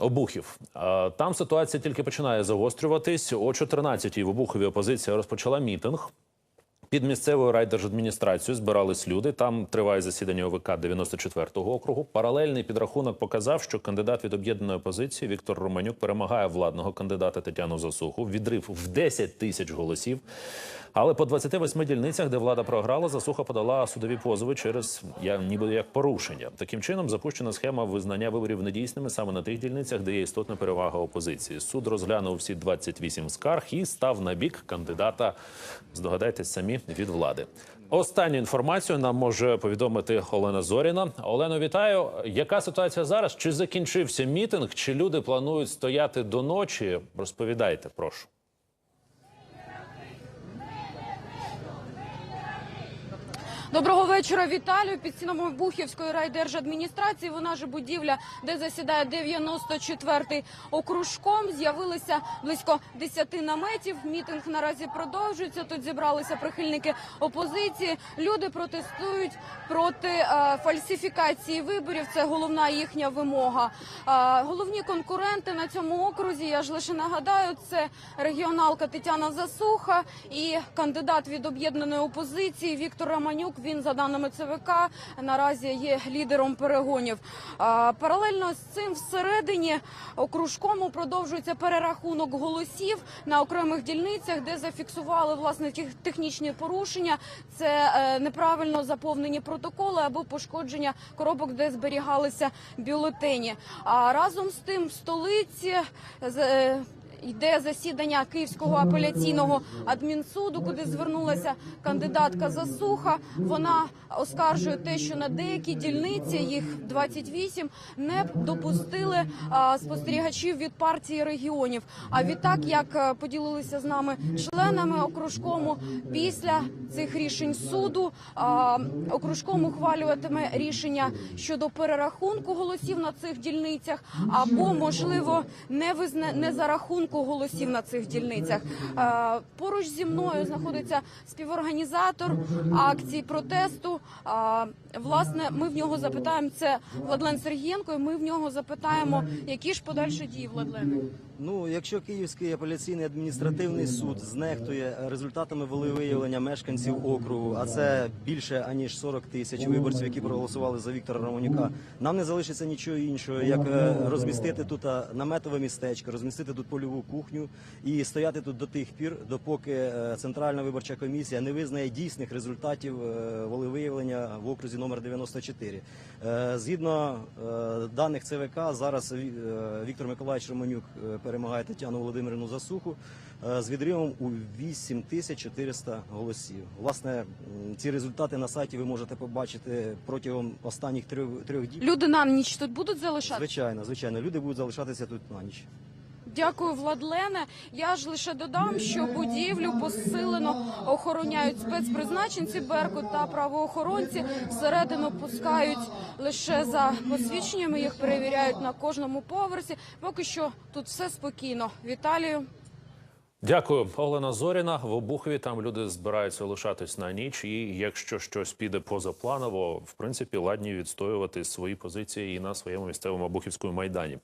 Обухів. Там ситуація тільки починає загострюватись. О 14-й в Обухові опозиція розпочала мітинг. Під місцевою райдержадміністрацією збирались люди. Там триває засідання ОВК 94-го округу. Паралельний підрахунок показав, що кандидат від об'єднаної опозиції Віктор Романюк перемагає владного кандидата Тетяну Засуху. Відрив в 10 тисяч голосів. Але по 28 дільницях, де влада програла, засуха подала судові позови через я ніби як порушення. Таким чином запущена схема визнання виборів недійсними саме на тих дільницях, де є істотна перевага опозиції. Суд розглянув всі 28 скарг і став на бік кандидата. Здогадайтесь самі від влади. Останню інформацію нам може повідомити Олена Зоріна. Олено, вітаю. Яка ситуація зараз? Чи закінчився мітинг? Чи люди планують стояти до ночі? Розповідайте, прошу. Доброго вечора, Віталію. Під стінами Бухівської райдержадміністрації, вона ж будівля, де засідає 94-й окружком, з'явилися близько 10 наметів. Мітинг наразі продовжується. Тут зібралися прихильники опозиції. Люди протестують проти е, фальсифікації виборів. Це головна їхня вимога. Е, головні конкуренти на цьому окрузі. Я ж лише нагадаю, це регіоналка Тетяна Засуха і кандидат від об'єднаної опозиції Віктор Романюк. Він за даними ЦВК наразі є лідером перегонів. Паралельно з цим всередині окружкому продовжується перерахунок голосів на окремих дільницях, де зафіксували власне технічні порушення. Це е, неправильно заповнені протоколи або пошкодження коробок, де зберігалися бюлетені. А разом з тим в столиці е, Йде засідання Київського апеляційного адмінсуду, куди звернулася кандидатка Засуха. Вона оскаржує те, що на деякі дільниці їх 28, не допустили спостерігачів від партії регіонів. А відтак, як е, поділилися з нами членами окружкому, після цих рішень суду окружком ухвалюватиме рішення щодо перерахунку голосів на цих дільницях, або можливо не визна... не за рахунку голосів на цих дільницях. Е, Поруч зі мною знаходиться співорганізатор акції протесту. А, Власне, ми в нього запитаємо це Владлен Сергієнко. і Ми в нього запитаємо, які ж подальші дії Владлене. Ну, якщо Київський апеляційний адміністративний суд знехтує результатами волевиявлення мешканців округу, а це більше аніж 40 тисяч виборців, які проголосували за Віктора Романюка, нам не залишиться нічого іншого, як е, розмістити тут е, наметове містечко, розмістити тут польову кухню і стояти тут до тих пір, допоки е, Центральна виборча комісія не визнає дійсних результатів е, волевиявлення в окрузі номер 94. Е, Згідно даних ЦВК, зараз Віктор Миколаївич Романюк перемагає Тетяну Володимирівну Засуху з відривом у 8400 голосів. Власне, ці результати на сайті ви можете побачити протягом останніх трьох трьох діб. Люди на ніч тут будуть залишати. Звичайно, звичайно, люди будуть залишатися тут на ніч. Дякую, Владлене. Я ж лише додам, що будівлю посилено охороняють спецпризначенці Беркут та правоохоронці. Всередину пускають лише за посвідченнями. Їх перевіряють на кожному поверсі. Поки що тут все спокійно. Віталію. Дякую, Олена Зоріна. В Обухові там люди збираються лишатись на ніч. І якщо щось піде позапланово, в принципі, ладні відстоювати свої позиції і на своєму місцевому Обухівському майдані.